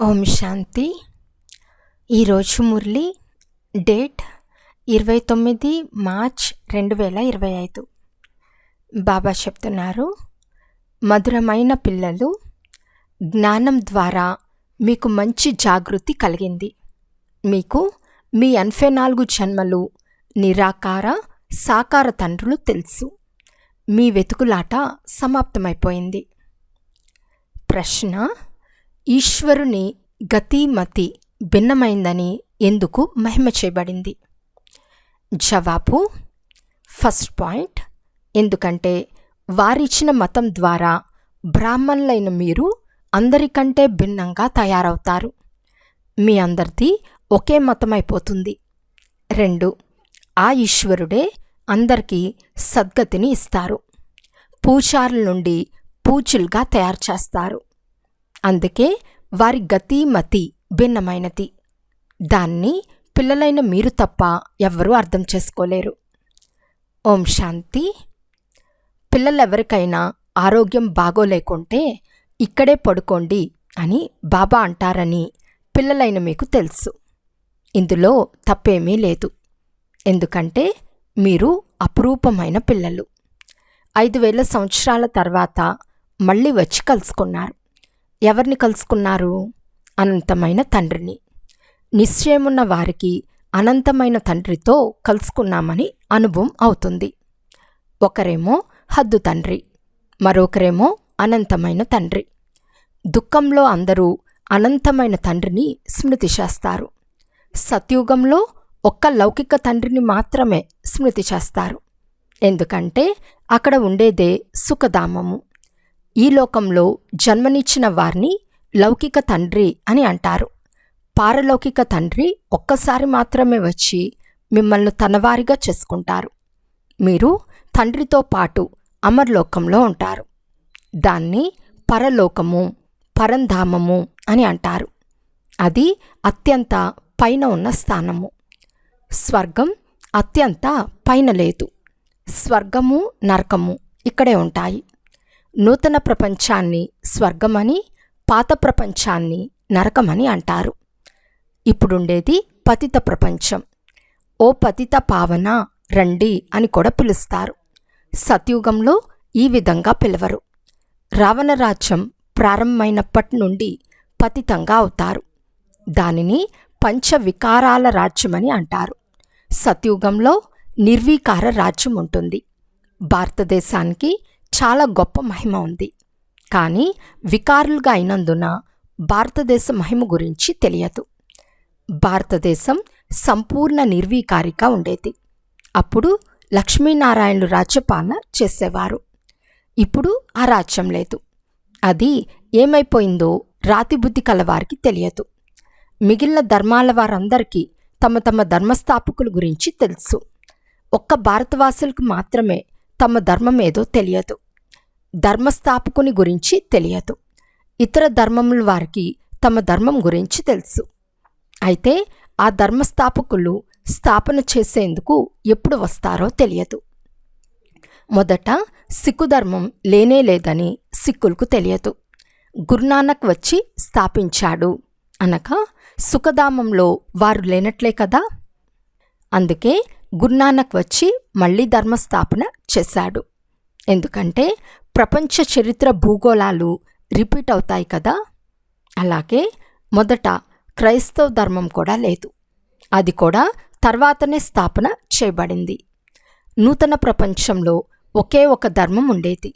ఓం శాంతి. ఈరోజు మురళి డేట్ ఇరవై తొమ్మిది మార్చ్ రెండు వేల ఇరవై ఐదు. బాబా చెప్తున్నారు మధురమైన పిల్లలు జ్ఞానం ద్వారా మీకు మంచి జాగృతి కలిగింది. మీకు మీ ఎనభై నాలుగు జన్మలు నిరాకార సాకార తండ్రులు తెలుసు. మీ వెతుకులాట సమాప్తమైపోయింది. ప్రశ్న ఈశ్వరుని గతిమతి భిన్నమైందని ఎందుకు మహిమ చేయబడింది? జవాబు ఫస్ట్ పాయింట్ ఎందుకంటే వారిచ్చిన మతం ద్వారా బ్రాహ్మణులైన మీరు అందరికంటే భిన్నంగా తయారవుతారు. మీ అందరిది ఒకే మతమైపోతుంది. రెండు ఆ ఈశ్వరుడే అందరికీ సద్గతిని ఇస్తారు. పూజారుల నుండి పూజలుగా తయారు చేస్తారు అందుకే వారి గతి మతి భిన్నమైనది. దాన్ని పిల్లలైన మీరు తప్ప ఎవ్వరూ అర్థం చేసుకోలేరు. ఓం శాంతి. పిల్లలెవరికైనా ఆరోగ్యం బాగోలేకుంటే ఇక్కడే పడుకోండి అని బాబా అంటారని పిల్లలైన మీకు తెలుసు. ఇందులో తప్పేమీ లేదు. ఎందుకంటే మీరు అపురూపమైన పిల్లలు. ఐదు వేల సంవత్సరాల తర్వాత మళ్ళీ వచ్చి కలుసుకున్నారు. ఎవరిని కలుసుకున్నారు? అనంతమైన తండ్రిని. నిశ్చయమున్న వారికి అనంతమైన తండ్రితో కలుసుకున్నామని అనుభవం అవుతుంది. ఒకరేమో హద్దు తండ్రి మరొకరేమో అనంతమైన తండ్రి. దుఃఖంలో అందరూ అనంతమైన తండ్రిని స్మృతి చేస్తారు సత్యుగంలో ఒక్క లౌకిక తండ్రిని మాత్రమే స్మృతి చేస్తారు ఎందుకంటే అక్కడ ఉండేదే సుఖధామము. ఈ లోకంలో జన్మనిచ్చిన వారిని లౌకిక తండ్రి అని అంటారు. పారలౌకిక తండ్రి ఒక్కసారి మాత్రమే వచ్చి మిమ్మల్ని తనవారిగా చేసుకుంటారు. మీరు తండ్రితో పాటు అమర్లోకంలో ఉంటారు. దాన్ని పరలోకము పరంధామము అని అంటారు. అది అత్యంత పైన ఉన్న స్థానము. స్వర్గం అత్యంత పైన లేదు. స్వర్గము నరకము ఇక్కడే ఉంటాయి. నూతన ప్రపంచాన్ని స్వర్గమని పాత ప్రపంచాన్ని నరకమని అంటారు. ఇప్పుడుండేది పతిత ప్రపంచం. ఓ పతిత పావన రండి అని కూడా పిలుస్తారు. సత్యుగంలో ఈ విధంగా పిలవరు. రావణరాజ్యం ప్రారంభమైనప్పటి నుండి పతితంగా అవుతారు. దానిని పంచవికారాల రాజ్యమని అంటారు. సత్యుగంలో నిర్వీకార రాజ్యం ఉంటుంది. భారతదేశానికి చాలా గొప్ప మహిమ ఉంది. కానీ వికారులుగా అయినందున భారతదేశ మహిమ గురించి తెలియదు. భారతదేశం సంపూర్ణ నిర్వీకారిగా ఉండేది. అప్పుడు లక్ష్మీనారాయణులు రాజ్యపాలన చేసేవారు. ఇప్పుడు ఆ రాజ్యం లేదు. అది ఏమైపోయిందో రాతి బుద్ధి కలవారికి తెలియదు. మిగిలిన ధర్మాల వారందరికీ తమ తమ ధర్మస్థాపకుల గురించి తెలుసు. ఒక్క భారతవాసులకు మాత్రమే తమ ధర్మం ఏదో తెలియదు. ధర్మస్థాపకుని గురించి తెలియదు. ఇతర ధర్మముల వారికి తమ ధర్మం గురించి తెలుసు. అయితే ఆ ధర్మస్థాపకులు స్థాపన చేసేందుకు ఎప్పుడు వస్తారో తెలియదు. మొదట సిక్కు ధర్మం లేనే లేదని సిక్కులకు తెలియదు. గురునానక్ వచ్చి స్థాపించాడు అనగా సుఖధామంలో వారు లేనట్లే కదా? అందుకే గురునానక్ వచ్చి మళ్ళీ ధర్మస్థాపన చేశాడు. ఎందుకంటే ప్రపంచ చరిత్ర భూగోళాలు రిపీట్ అవుతాయి కదా. అలాగే మొదట క్రైస్తవ ధర్మం కూడా లేదు. అది కూడా తర్వాతనే స్థాపన చేయబడింది. నూతన ప్రపంచంలో ఒకే ఒక ధర్మం ఉండేది.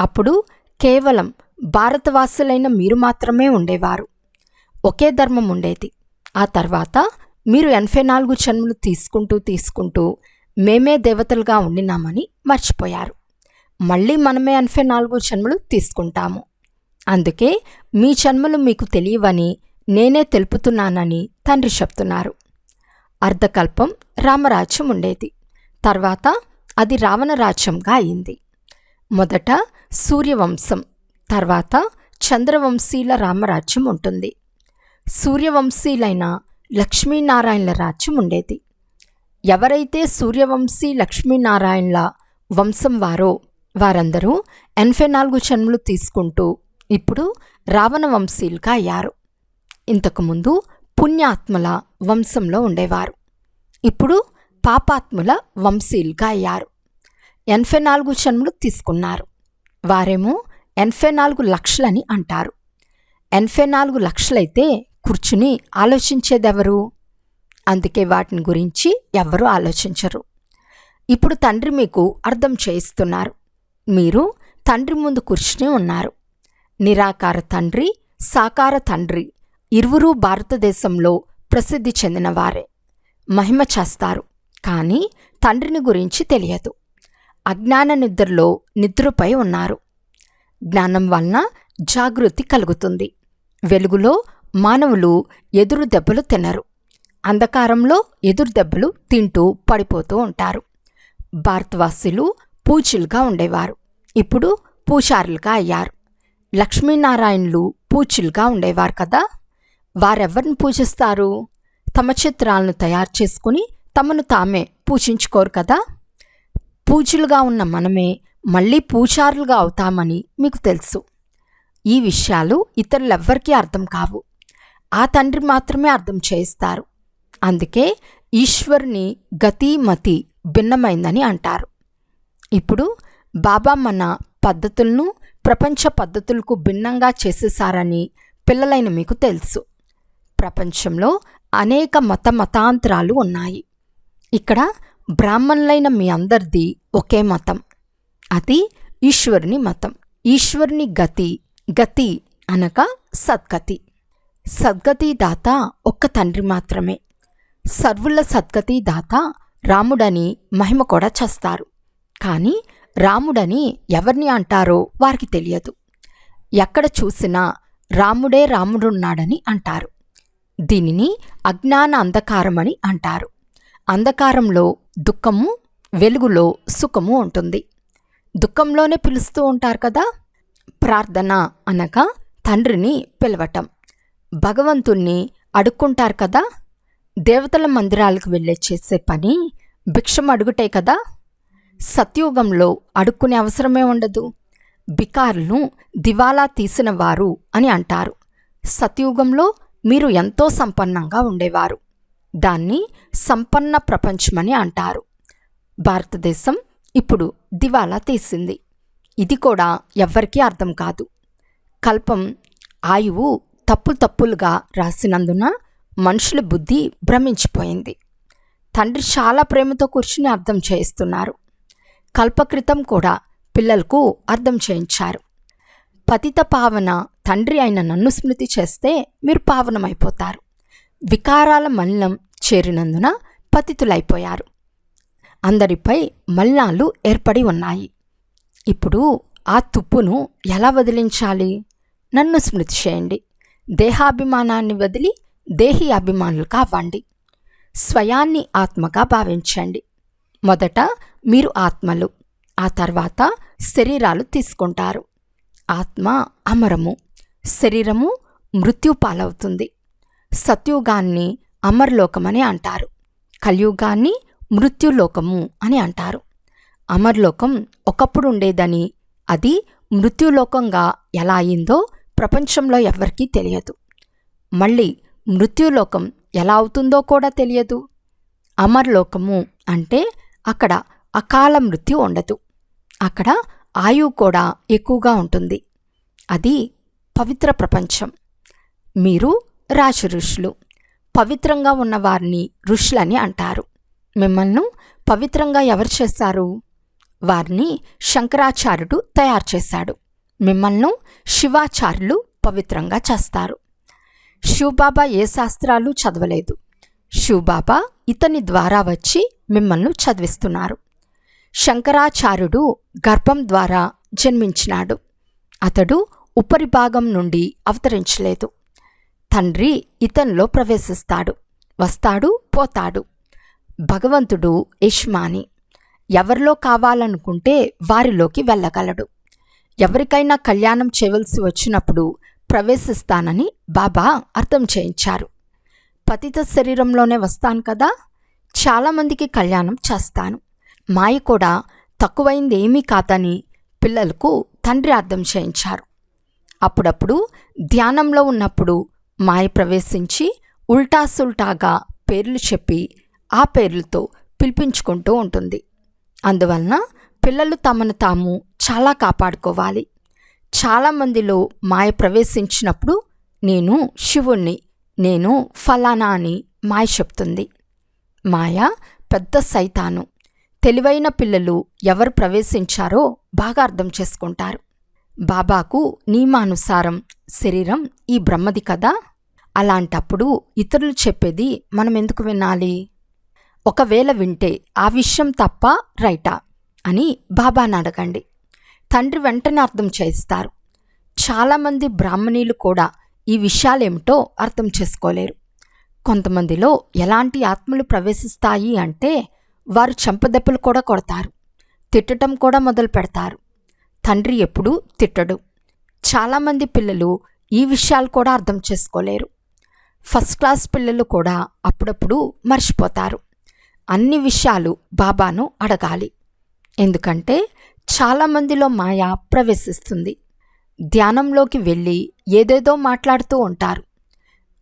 అప్పుడు కేవలం భారతవాసులైన మీరు మాత్రమే ఉండేవారు. ఒకే ధర్మం ఉండేది. ఆ తర్వాత మీరు ఎనభై నాలుగు జన్మలు తీసుకుంటూ తీసుకుంటూ మేమే దేవతలుగా ఉండినామని మర్చిపోయారు. మళ్ళీ మనమే ఎనభై నాలుగు జన్మలు తీసుకుంటాము. అందుకే మీ జన్మలు మీకు తెలియవని నేనే తెలుపుతున్నానని తండ్రి చెప్తున్నారు. అర్ధకల్పం రామరాజ్యం ఉండేది. తర్వాత అది రావణరాజ్యంగా అయింది. మొదట సూర్యవంశం తర్వాత చంద్రవంశీల రామరాజ్యం ఉంటుంది. సూర్యవంశీలైన లక్ష్మీనారాయణల రాజ్యం ఉండేది. ఎవరైతే సూర్యవంశీ లక్ష్మీనారాయణల వంశం వారో వారందరూ ఎనభై నాలుగు జన్మలు తీసుకుంటూ ఇప్పుడు రావణ వంశీలుగా అయ్యారు. ఇంతకుముందు పుణ్యాత్ముల వంశంలో ఉండేవారు. ఇప్పుడు పాపాత్ముల వంశీయులుగా అయ్యారు. ఎనభై నాలుగు జన్మలు తీసుకున్నారు. వారేమో ఎనభై నాలుగు లక్షలని అంటారు. ఎనభై నాలుగు లక్షలైతే కూర్చుని ఆలోచించేదెవరు? అందుకే వాటిని గురించి ఎవరూ ఆలోచించరు. ఇప్పుడు తండ్రి మీకు అర్థం చేయిస్తున్నారు. మీరు తండ్రి ముందు కూర్చుని ఉన్నారు. నిరాకార తండ్రి సాకార తండ్రి ఇరువురు భారతదేశంలో ప్రసిద్ధి చెందినవారే మహిమ చేస్తారు కానీ తండ్రిని గురించి తెలియదు. అజ్ఞాన నిద్రలో నిద్రపై ఉన్నారు. జ్ఞానం వలన జాగృతి కలుగుతుంది. వెలుగులో మానవులు ఎదురు దెబ్బలు తినరు. అంధకారంలో ఎదురు దెబ్బలు తింటూ పడిపోతూ ఉంటారు. భారతవాసులు పూచులుగా ఉండేవారు. ఇప్పుడు పూజారులుగా అయ్యారు. లక్ష్మీనారాయణులు పూచులుగా ఉండేవారు కదా! వారెవరిని పూజిస్తారు? తమ చిత్రాలను తయారు చేసుకుని తమను తామే పూజించుకోరు కదా! పూజలుగా ఉన్న మనమే మళ్ళీ పూజారులుగా అవుతామని మీకు తెలుసు. ఈ విషయాలు ఇతరులెవ్వరికీ అర్థం కావు. ఆ తండ్రి మాత్రమే అర్థం చేయిస్తారు. అందుకే ఈశ్వరుని గతి మతి భిన్నమైందని అంటారు. ఇప్పుడు బాబా మన పద్ధతులను ప్రపంచ పద్ధతులకు భిన్నంగా చేసేసారని పిల్లలైన మీకు తెలుసు. ప్రపంచంలో అనేక మత మతాంతరాలు ఉన్నాయి. ఇక్కడ బ్రాహ్మణులైన మీ అందరిది ఒకే మతం. అది ఈశ్వరుని మతం. ఈశ్వరుని గతి గతి అనగా సద్గతి. సద్గతి దాత ఒక్క తండ్రి మాత్రమే. సర్వుల సద్గతి దాత రాముడని మహిమ కూడా చేస్తారు. కానీ రాముడని ఎవరిని అంటారో వారికి తెలియదు. ఎక్కడ చూసినా రాముడే రాముడున్నాడని అంటారు. దీనిని అజ్ఞాన అంధకారమని అంటారు. అంధకారంలో దుఃఖము వెలుగులో సుఖము ఉంటుంది. దుఃఖంలోనే పిలుస్తూ ఉంటారు కదా? ప్రార్థన అనగా తండ్రిని పిలవటం. భగవంతుణ్ణి అడుక్కుంటారు కదా? దేవతల మందిరాలకు వెళ్ళే చేసే పని భిక్షం అడుగుటే కదా? సత్యుగంలో అడుక్కునే అవసరమే ఉండదు. బికారులను దివాలా తీసిన వారు అని అంటారు. సత్యుగంలో మీరు ఎంతో సంపన్నంగా ఉండేవారు. దాన్ని సంపన్న ప్రపంచమని అంటారు. భారతదేశం ఇప్పుడు దివాలా తీసింది. ఇది కూడా ఎవ్వరికీ అర్థం కాదు. కల్పం ఆయువు తప్పు తప్పులుగా రాసినందున మనుషుల బుద్ధి భ్రమించిపోయింది. తండ్రి చాలా ప్రేమతో కూర్చుని అర్థం చేయిస్తున్నారు. కల్పకృతం కూడా పిల్లలకు అర్థం చేయించారు. పతిత పావన తండ్రి అయిన నన్ను స్మృతి చేస్తే మీరు పావనమైపోతారు. వికారాల మల్లం చేరినందున పతితులైపోయారు. అందరిపై మల్లాలు ఏర్పడి ఉన్నాయి. ఇప్పుడు ఆ తుప్పును ఎలా వదిలించాలి? నన్ను స్మృతి చేయండి. దేహాభిమానాన్ని వదిలి దేహి అభిమానులు కావండి స్వయాన్ని ఆత్మగా భావించండి. మొదట మీరు ఆత్మలు. ఆ తర్వాత శరీరాలు తీసుకుంటారు. ఆత్మ అమరము. శరీరము మృత్యు పాలవుతుంది సత్యుగాన్ని అమర్లోకమని అంటారు. కలియుగాన్ని మృత్యులోకము అని అంటారు. అమర్లోకం ఒకప్పుడు ఉండేదని అది మృత్యులోకంగా ఎలా అయిందో ప్రపంచంలో ఎవరికీ తెలియదు. మళ్ళీ మృత్యులోకం ఎలా అవుతుందో కూడా తెలియదు. అమర్లోకము అంటే అక్కడ అకాల మృత్యు ఉండదు. అక్కడ ఆయువు కూడా ఎక్కువగా ఉంటుంది. అది పవిత్ర ప్రపంచం. మీరు రాశి ఋషులు. పవిత్రంగా ఉన్న వారిని ఋషులని అంటారు. మిమ్మల్ని పవిత్రంగా ఎవరు చేస్తారు? వారిని శంకరాచార్యుడు తయారు చేశాడు. మిమ్మల్ని శివాచార్యులు పవిత్రంగా చేస్తారు. శివబాబా ఏ శాస్త్రాలు చదవలేదు. శివబాబా ఇతని ద్వారా వచ్చి మిమ్మల్ని చదివిస్తున్నారు. శంకరాచార్యుడు గర్భం ద్వారా జన్మించినాడు. అతడు ఉపరిభాగం నుండి అవతరించలేదు. తండ్రి ఇతనిలో ప్రవేశిస్తాడు. వస్తాడు పోతాడు. భగవంతుడు యష్మాని ఎవరిలో కావాలనుకుంటే వారిలోకి వెళ్ళగలడు. ఎవరికైనా కళ్యాణం చేయవలసి వచ్చినప్పుడు ప్రవేశిస్తానని బాబా అర్థం చేయించారు. పతిత శరీరంలోనే వస్తాను కదా? చాలామందికి కళ్యాణం చేస్తాను. మాయ కూడా తక్కువైంది ఏమీ కాదని పిల్లలకు తండ్రి అర్థం చేయించారు. అప్పుడప్పుడు ధ్యానంలో ఉన్నప్పుడు మాయ ప్రవేశించి ఉల్టా సుల్టాగా పేర్లు చెప్పి ఆ పేర్లతో పిలిపించుకుంటూ ఉంటుంది. అందువలన పిల్లలు తమను తాము చాలా కాపాడుకోవాలి. చాలామందిలో మాయ ప్రవేశించినప్పుడు నేను శివుణ్ణి నేను ఫలానా అని మాయ చెప్తుంది. మాయ పెద్ద సైతాను. తెలివైన పిల్లలు ఎవరు ప్రవేశించారో బాగా అర్థం చేసుకుంటారు. బాబాకు నియమానుసారం శరీరం ఈ బ్రహ్మది కదా? అలాంటప్పుడు ఇతరులు చెప్పేది మనం ఎందుకు వినాలి? ఒకవేళ వింటే ఆ విషయం తప్ప రైటా? అని బాబాను అడగండి. తండ్రి వెంటనే అర్థం చేస్తారు చాలామంది బ్రాహ్మణీలు కూడా ఈ విషయాలేమిటో అర్థం చేసుకోలేరు. కొంతమందిలో ఎలాంటి ఆత్మలు ప్రవేశిస్తాయి అంటే వారు చెంపదెబ్బలు కూడా కొడతారు. తిట్టడం కూడా మొదలు పెడతారు. తండ్రి ఎప్పుడూ తిట్టడు. చాలామంది పిల్లలు ఈ విషయాలు కూడా అర్థం చేసుకోలేరు. ఫస్ట్ క్లాస్ పిల్లలు కూడా అప్పుడప్పుడు మర్చిపోతారు. అన్ని విషయాలు బాబాను అడగాలి. ఎందుకంటే చాలామందిలో మాయ ప్రవేశిస్తుంది. ధ్యానంలోకి వెళ్ళి ఏదేదో మాట్లాడుతూ ఉంటారు.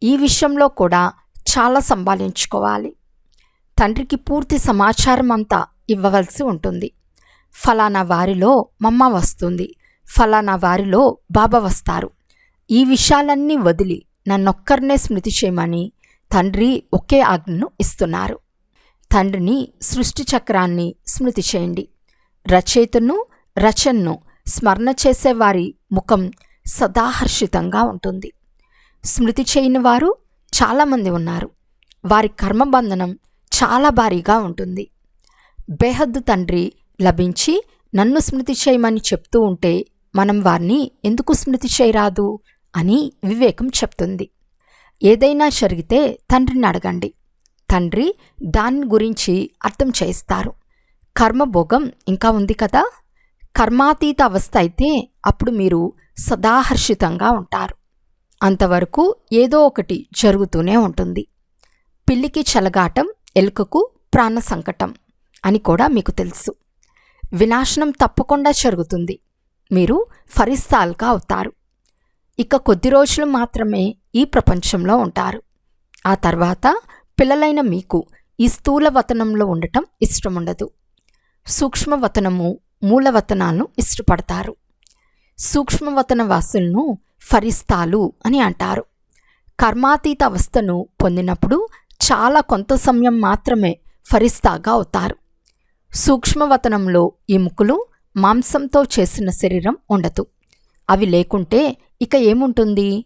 ఈ విషయంలో కూడా చాలా సంభాలించుకోవాలి. తండ్రికి పూర్తి సమాచారం అంతా ఇవ్వవలసి ఉంటుంది. ఫలానా వారిలో మమ్మ వస్తుంది. ఫలానా వారిలో బాబా వస్తారు. ఈ విషయాలన్నీ వదిలి నన్నొక్కరినే స్మృతి చేయమని తండ్రి ఒకే ఆజ్ఞను ఇస్తున్నారు. తండ్రిని సృష్టి చక్రాన్ని స్మృతి చేయండి. రచయితను రచనను స్మరణ చేసేవారి ముఖం సదాహర్షితంగా ఉంటుంది. స్మృతి చేయని వారు చాలామంది ఉన్నారు. వారి కర్మబంధనం చాలా భారీగా ఉంటుంది. బేహద్దు తండ్రి లభించి నన్ను స్మృతి చేయమని చెప్తూ ఉంటే మనం వారిని ఎందుకు స్మృతి చేయరాదు అని వివేకం చెప్తుంది. ఏదైనా జరిగితే తండ్రిని అడగండి. తండ్రి దాని గురించి అర్థం చేస్తారు కర్మభోగం ఇంకా ఉంది కదా? కర్మాతీత అవస్థ అయితే అప్పుడు మీరు సదాహర్షితంగా ఉంటారు. అంతవరకు ఏదో ఒకటి జరుగుతూనే ఉంటుంది. పిల్లికి చలగాటం ఎలుకకు ప్రాణ సంకటం అని కూడా మీకు తెలుసు. వినాశనం తప్పకుండా జరుగుతుంది. మీరు ఫరిస్తాల్గా అవుతారు. ఇక కొద్ది రోజులు మాత్రమే ఈ ప్రపంచంలో ఉంటారు. ఆ తర్వాత పిల్లలైన మీకు ఈ స్థూల వతనంలో ఉండటం ఇష్టముండదు. సూక్ష్మవతనము మూలవతనాలను ఇష్టపడతారు. సూక్ష్మవతన వాసులను ఫరిస్తాలు అని అంటారు. కర్మాతీత అవస్థను పొందినప్పుడు చాలా కొంత సమయం మాత్రమే ఫరిస్తాగా అవుతారు. సూక్ష్మవతనంలో ఎముకలు మాంసంతో చేసిన శరీరం ఉండదు. అవి లేకుంటే ఇక ఏముంటుంది?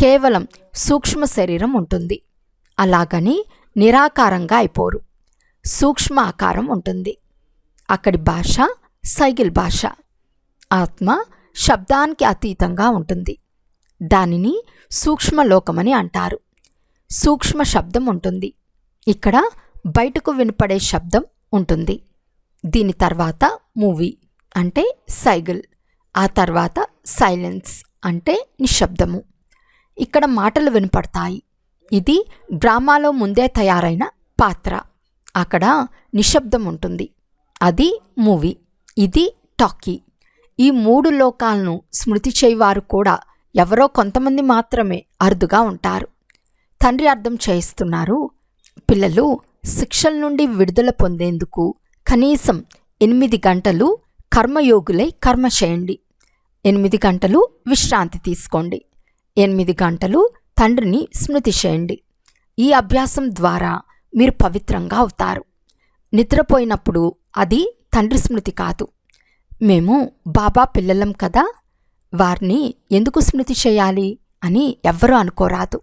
కేవలం సూక్ష్మ శరీరం ఉంటుంది. అలాగని నిరాకారంగా అయిపోరు. సూక్ష్మ ఆకారం ఉంటుంది. అక్కడి భాష సైకిల్ భాష. ఆత్మ శబ్దానికి అతీతంగా ఉంటుంది. దానిని సూక్ష్మలోకమని అంటారు. సూక్ష్మ శబ్దం ఉంటుంది. ఇక్కడ బయటకు వినపడే శబ్దం ఉంటుంది. దీని తర్వాత మూవీ అంటే సైగల్ ఆ తర్వాత సైలెన్స్ అంటే నిశ్శబ్దము. ఇక్కడ మాటలు వినపడతాయి. ఇది డ్రామాలో ముందే తయారైన పాత్ర. అక్కడ నిశ్శబ్దం ఉంటుంది. అది మూవీ. ఇది టాకీ. ఈ మూడు లోకాలను స్మృతి చేయవారు కూడా ఎవరో కొంతమంది మాత్రమే అరుదుగా ఉంటారు. తండ్రి అర్థం చేయిస్తున్నారు. పిల్లలు శిక్షల నుండి విడుదల పొందేందుకు కనీసం ఎనిమిది గంటలు కర్మయోగులై కర్మ చేయండి. ఎనిమిది గంటలు విశ్రాంతి తీసుకోండి. ఎనిమిది గంటలు తండ్రిని స్మృతి చేయండి. ఈ అభ్యాసం ద్వారా మీరు పవిత్రంగా అవుతారు. నిద్రపోయినప్పుడు అది తండ్రి స్మృతి కాదు. మేము బాబా పిల్లలం కదా వారిని ఎందుకు స్మృతి చేయాలి అని ఎవ్వరూ అనుకోరాదు.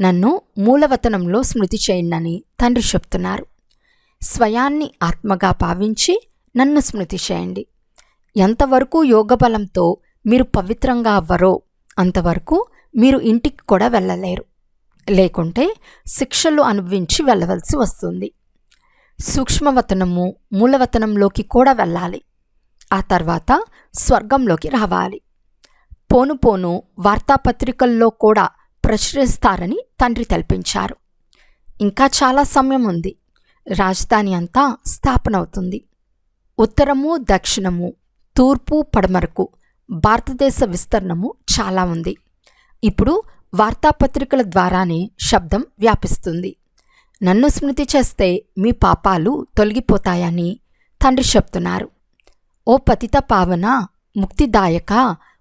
నన్ను మూలవతనంలో స్మృతి చేయండి తండ్రి చెప్తున్నారు. స్వయాన్ని ఆత్మగా భావించి నన్ను స్మృతి చేయండి. ఎంతవరకు యోగబలంతో మీరు పవిత్రంగా అవ్వరో అంతవరకు మీరు ఇంటికి కూడా వెళ్ళలేరు. లేకుంటే శిక్షలు అనుభవించి వెళ్ళవలసి వస్తుంది. సూక్ష్మవతనము మూలవతనంలోకి కూడా వెళ్ళాలి. ఆ తర్వాత స్వర్గంలోకి రావాలి. పోను పోను వార్తాపత్రికల్లో కూడా ప్రచురిస్తారని తండ్రి తెలిపించారు. ఇంకా చాలా సమయం ఉంది. రాజధాని అంతా స్థాపన అవుతుంది ఉత్తరము దక్షిణము తూర్పు పడమరకు భారతదేశ విస్తరణము చాలా ఉంది. ఇప్పుడు వార్తాపత్రికల ద్వారానే శబ్దం వ్యాపిస్తుంది. నన్ను స్మృతి చేస్తే మీ పాపాలు తొలగిపోతాయని తండ్రి చెప్తున్నారు. ఓ పతిత పావన ముక్తిదాయక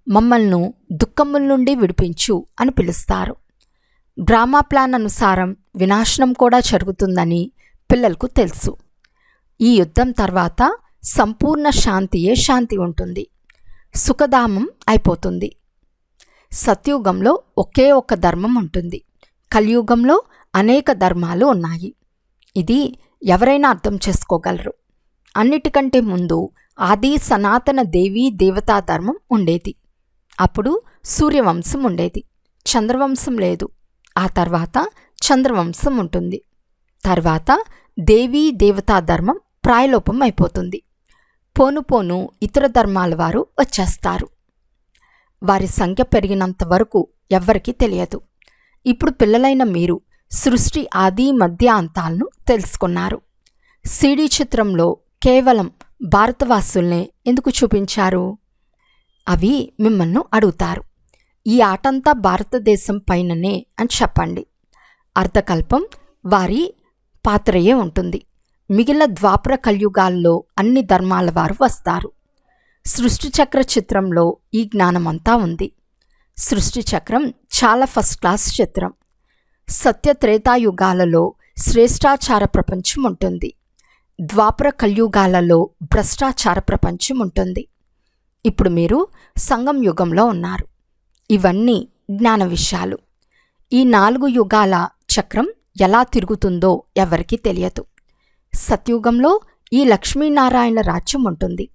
మమ్మల్ని దుఃఖముల నుండి విడిపించు అని పిలుస్తారు. డ్రామా ప్లాన్ అనుసారం వినాశనం కూడా జరుగుతుందని పిల్లలకు తెలుసు. ఈ యుద్ధం తర్వాత సంపూర్ణ శాంతియే శాంతి ఉంటుంది. సుఖధామం అయిపోతుంది. సత్యుగంలో ఒకే ఒక్క ధర్మం ఉంటుంది. కలియుగంలో అనేక ధర్మాలు ఉన్నాయి. ఇది ఎవరైనా అర్థం చేసుకోగలరు. అన్నిటికంటే ముందు ఆది సనాతన దేవీ దేవతా ధర్మం ఉండేది. అప్పుడు సూర్యవంశం ఉండేది. చంద్రవంశం లేదు. ఆ తర్వాత చంద్రవంశం ఉంటుంది. తర్వాత దేవీ దేవతా ధర్మం ప్రాయలోపం అయిపోతుంది. పోను పోను ఇతర ధర్మాల వారు వచ్చేస్తారు. వారి సంఖ్య పెరిగినంత వరకు ఎవ్వరికీ తెలియదు. ఇప్పుడు పిల్లలైన మీరు సృష్టి ఆది మధ్య అంతాలను తెలుసుకున్నారు. సిడీ చిత్రంలో కేవలం భారతవాసుల్నే ఎందుకు చూపించారు? అవి మిమ్మల్ని అడుగుతారు. ఈ ఆటంతా భారతదేశం పైననే అని చెప్పండి. అర్ధకల్పం వారి పాత్రయే ఉంటుంది. మిగిలిన ద్వాపర కలియుగాల్లో అన్ని ధర్మాల వారు వస్తారు. సృష్టి చక్ర చిత్రంలో ఈ జ్ఞానమంతా ఉంది. సృష్టి చక్రం చాలా ఫస్ట్ క్లాస్ చిత్రం. సత్య త్రేతాయుగాలలో శ్రేష్టాచార ప్రపంచం ఉంటుంది. ద్వాపర కలియుగాలలో భ్రష్టాచార ప్రపంచం ఉంటుంది. ఇప్పుడు మీరు సంగం యుగంలో ఉన్నారు. ఇవన్నీ జ్ఞాన విషయాలు. ఈ నాలుగు యుగాల చక్రం ఎలా తిరుగుతుందో ఎవరికీ తెలియదు. సత్యుగంలో ఈ లక్ష్మీనారాయణ రాజ్యం ఉంటుంది.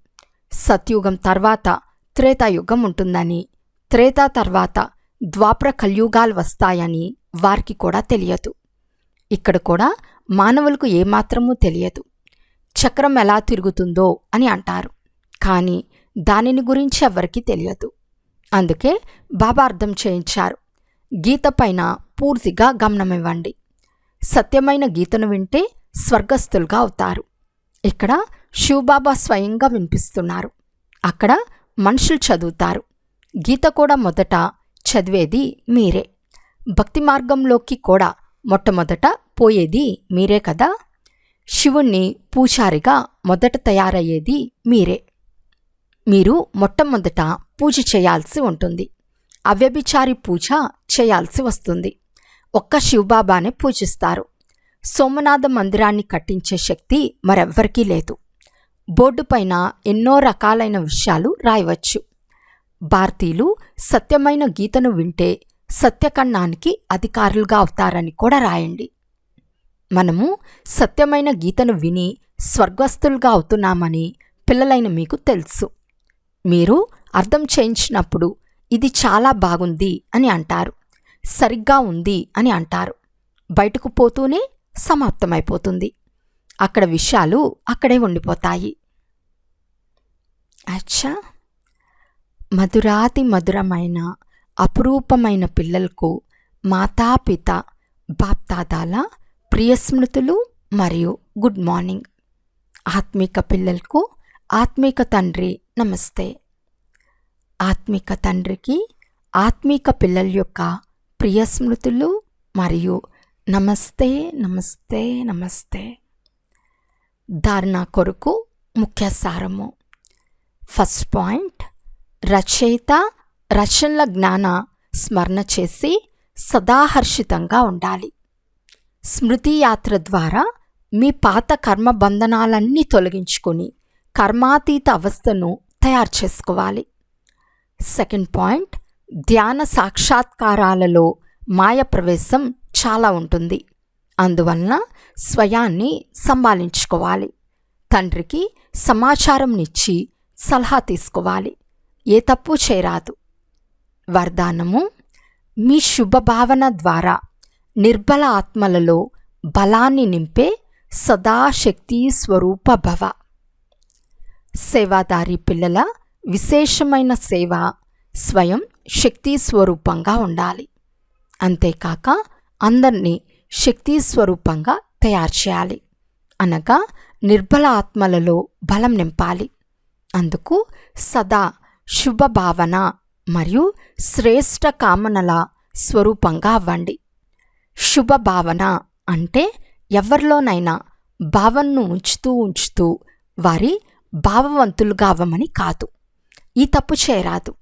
సత్యుగం తర్వాత త్రేతాయుగం ఉంటుందని త్రేతా తర్వాత ద్వాపర కలియుగాలు వస్తాయని వారికి కూడా తెలియదు. ఇక్కడ కూడా మానవులకు ఏమాత్రమూ తెలియదు. చక్రం ఎలా తిరుగుతుందో అని అంటారు. కానీ దానిని గురించి ఎవరికీ తెలియదు. అందుకే బాబా అర్థం చేయించారు. గీత పైన పూర్తిగా గమనమివ్వండి. సత్యమైన గీతను వింటే స్వర్గస్థులుగా అవుతారు. ఇక్కడ శివబాబా స్వయంగా వినిపిస్తున్నారు. అక్కడ మనుషులు చదువుతారు. గీత కూడా మొదట చదివేది మీరే. భక్తి మార్గంలోకి కూడా మొట్టమొదట పోయేది మీరే కదా? శివుణ్ణి పూజారిగా మొదట తయారయ్యేది మీరే. మీరు మొట్టమొదట పూజ చేయాల్సి ఉంటుంది. అవ్యభిచారి పూజ చేయాల్సి వస్తుంది. ఒక్క శివబాబానే పూజిస్తారు. సోమనాథ మందిరాన్ని కట్టించే శక్తి మరెవ్వరికీ లేదు. బోర్డు పైన ఎన్నో రకాలైన విషయాలు రాయవచ్చు. భారతీయులు సత్యమైన గీతను వింటే సత్యకన్నానికి అధికారులుగా అవుతారని కూడా రాయండి. మనము సత్యమైన గీతను విని స్వర్గస్థులుగా అవుతున్నామని పిల్లలైన మీకు తెలుసు. మీరు అర్థం చేయించినప్పుడు ఇది చాలా బాగుంది అని అంటారు. సరిగ్గా ఉంది అని అంటారు. బయటకు పోతూనే సమాప్తమైపోతుంది. అక్కడ విషయాలు అక్కడే ఉండిపోతాయి. అచ్చా! మధురాతి మధురమైన అపురూపమైన పిల్లలకు మాతాపిత బాప్తాదాల ప్రియస్మృతులు మరియు గుడ్ మార్నింగ్. ఆత్మిక పిల్లలకు ఆత్మిక తండ్రి నమస్తే. ఆత్మిక తండ్రికి ఆత్మిక పిల్లల యొక్క ప్రియ స్మృతులు మరియు నమస్తే నమస్తే నమస్తే. ధారణ కొరకు ముఖ్య సారము. ఫస్ట్ పాయింట్ రచయిత రచనల జ్ఞాన స్మరణ చేసి సదాహర్షితంగా ఉండాలి. స్మృతి యాత్ర ద్వారా మీ పాత కర్మ బంధనాలన్నీ తొలగించుకొని కర్మాతీత అవస్థను తయారు చేసుకోవాలి. సెకండ్ పాయింట్ ధ్యాన సాక్షాత్కారాలలో మాయ ప్రవేశం చాలా ఉంటుంది. అందువలన స్వయాన్ని సంభాలించుకోవాలి తండ్రికి సమాచారంనిచ్చి సలహా తీసుకోవాలి. ఏ తప్పు చేయరాదు. వరదానము మీ శుభభావన ద్వారా నిర్బల ఆత్మలలో బలాన్ని నింపే సదాశక్తి స్వరూప భవ. సేవాదారి పిల్లల విశేషమైన సేవ స్వయం శక్తి స్వరూపంగా ఉండాలి. అంతేకాక అందరినీ శక్తి స్వరూపంగా తయారు చేయాలి. అనగా నిర్బల ఆత్మలలో బలం నింపాలి. అందుకు సదా శుభభావన మరియు శ్రేష్ట కామనల స్వరూపంగా అవ్వండి. శుభ భావన అంటే ఎవరిలోనైనా భావనను ఉంచుతూ ఉంచుతూ వారి భావవంతులుగా అవ్వమని కాదు. ఈ తప్పు చేయరాదు.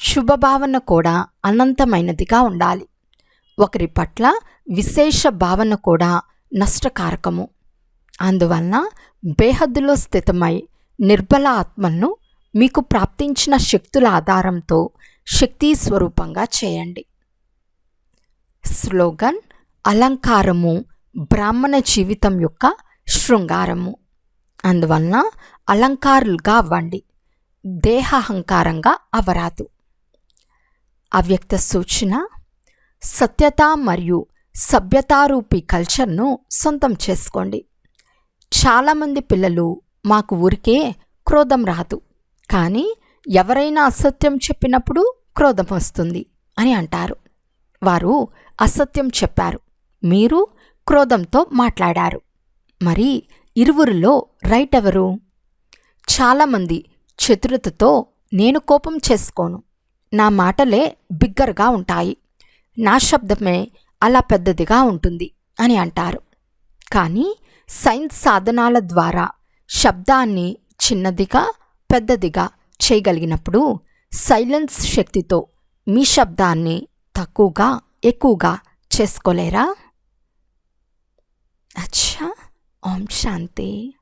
శుభభావన కూడా అనంతమైనదిగా ఉండాలి. ఒకరి పట్ల విశేష భావన కూడా నష్టకారకము. అందువలన బేహద్దులో స్థితమై నిర్బల ఆత్మలను మీకు ప్రాప్తించిన శక్తుల ఆధారంతో శక్తి స్వరూపంగా చేయండి. స్లోగన్ అలంకారము బ్రాహ్మణ జీవితం యొక్క శృంగారము. అందువలన అలంకారులుగా అవ్వండి. దేహాహంకారంగా అవరాదు అవ్యక్త సూచన సత్యత మరియు సభ్యతారూపి కల్చర్ను సొంతం చేసుకోండి. చాలామంది పిల్లలు మాకు ఊరికే క్రోధం రాదు. కానీ ఎవరైనా అసత్యం చెప్పినప్పుడు క్రోధం వస్తుంది అని అంటారు. వారు అసత్యం చెప్పారు. మీరు క్రోధంతో మాట్లాడారు. మరి ఇరువురిలో రైట్ ఎవరు? చాలామంది చతురతతో నేను కోపం చేసుకోను. నా మాటలే బిగ్గరగా ఉంటాయి. నా శబ్దమే అలా పెద్దదిగా ఉంటుంది అని అంటారు. కానీ సైన్స్ సాధనాల ద్వారా శబ్దాన్ని చిన్నదిగా పెద్దదిగా చేయగలిగినప్పుడు సైలెన్స్ శక్తితో మీ శబ్దాన్ని తక్కువగా ఎక్కువగా చేసుకోలేరా? అచ్చా! ఓం శాంతి.